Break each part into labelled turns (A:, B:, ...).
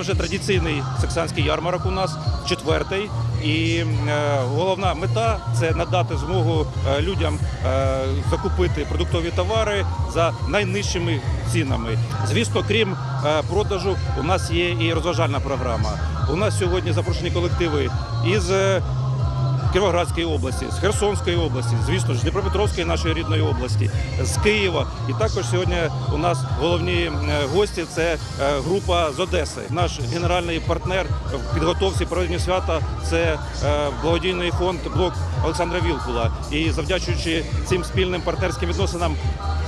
A: вже традиційний саксанський ярмарок у нас, четвертий. І е, головна мета це надати змогу е, людям е, закупити продуктові товари за найнижчими цінами. Звісно, крім продажу, у нас є і розважальна програма. У нас сьогодні запрошені колективи із Кіровоградської області, з Херсонської області, звісно ж, Дніпропетровської нашої рідної області, з Києва. І також сьогодні у нас головні е, гості це е, група з Одеси. Наш генеральний партнер в підготовці проведення свята це е, благодійний фонд блок Олександра Вілкула. І завдячуючи цим спільним партнерським відносинам,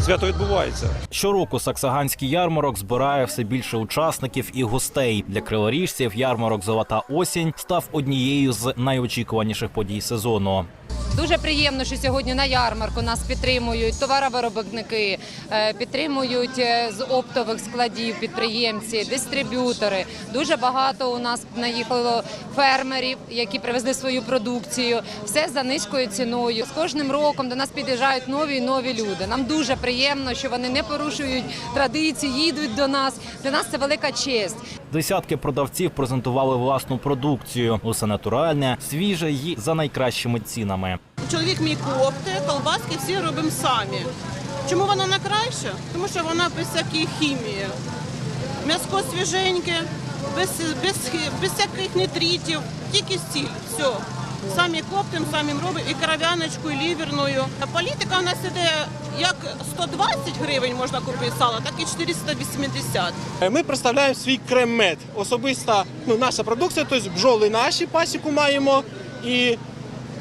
A: свято відбувається.
B: Щороку саксаганський ярмарок збирає все більше учасників і гостей. Для криворіжців ярмарок Золота осінь став однією з найочікуваніших подій сезону.
C: Дуже приємно, що сьогодні на ярмарку нас підтримують товаровиробники, е, підтримують е, з оптових складів підприємці, дистриб'ютори. Дуже багато у нас наїхало фермерів, які привезли свою продукцію. Все за низькою ціною. З кожним роком до нас під'їжджають нові і нові люди. Нам дуже приємно, що вони не порушують традиції, їдуть до нас. Для нас це велика честь.
B: Десятки продавців презентували власну продукцію. Усе натуральне, свіже і за найкращими цінами.
D: Чоловік мій копте, колбаски всі робимо самі. Чому вона на краще? Тому що вона без всякої хімії. М'яско свіженьке, без, без, без всяких нитритів, тільки стіль. Все. Самі коптимо, самі робимо і кров'яночку, і ліверною. Політика у нас іде як 120 гривень можна купити сало, так і 480.
E: Ми представляємо свій крем-мед. Особиста ну, наша продукція, тобто бджоли наші пасіку маємо і,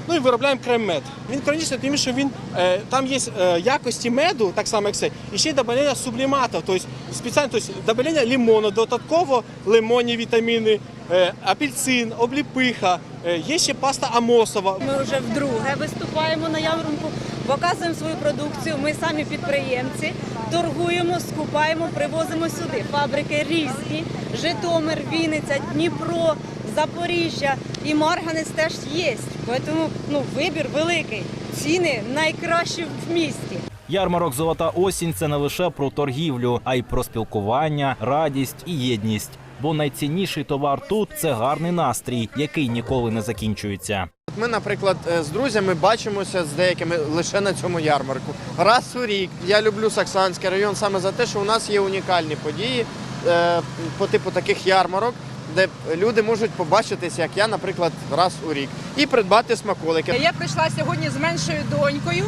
E: ну, і виробляємо крем-мед. Він корисний, тому що він, е, там є е, якості меду, так само як це, і ще й додавання субліматів, тобто спеціально тобто, додавання лимону, додатково лимонні вітаміни, е, апельсин, обліпиха, е, є ще паста амосова.
F: Ми вже вдруге виступаємо на ярмарку, показуємо свою продукцію. Ми самі підприємці, торгуємо, скупаємо, привозимо сюди. Фабрики різні: Житомир, Вінниця, Дніпро, Запоріжжя і Марганець теж є. Тому ну, вибір великий. Ціни найкращі в місті.
B: Ярмарок Золота осінь це не лише про торгівлю, а й про спілкування, радість і єдність. Бо найцінніший товар тут це гарний настрій, який ніколи не закінчується.
G: Ми, наприклад, е, з друзями бачимося з деякими лише на цьому ярмарку. Раз у рік. Я люблю Саксанський район саме за те, що у нас є унікальні події е, по типу таких ярмарок, де люди можуть побачитися, як я, наприклад, раз у рік, і придбати смаколики.
H: Я прийшла сьогодні з меншою донькою.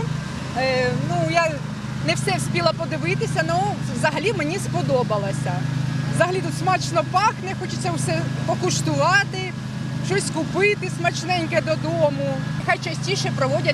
H: Е, ну, я не все встигла подивитися, але взагалі мені сподобалося. Взагалі тут смачно пахне, хочеться все покуштувати, щось купити смачненьке додому. Хай частіше проводять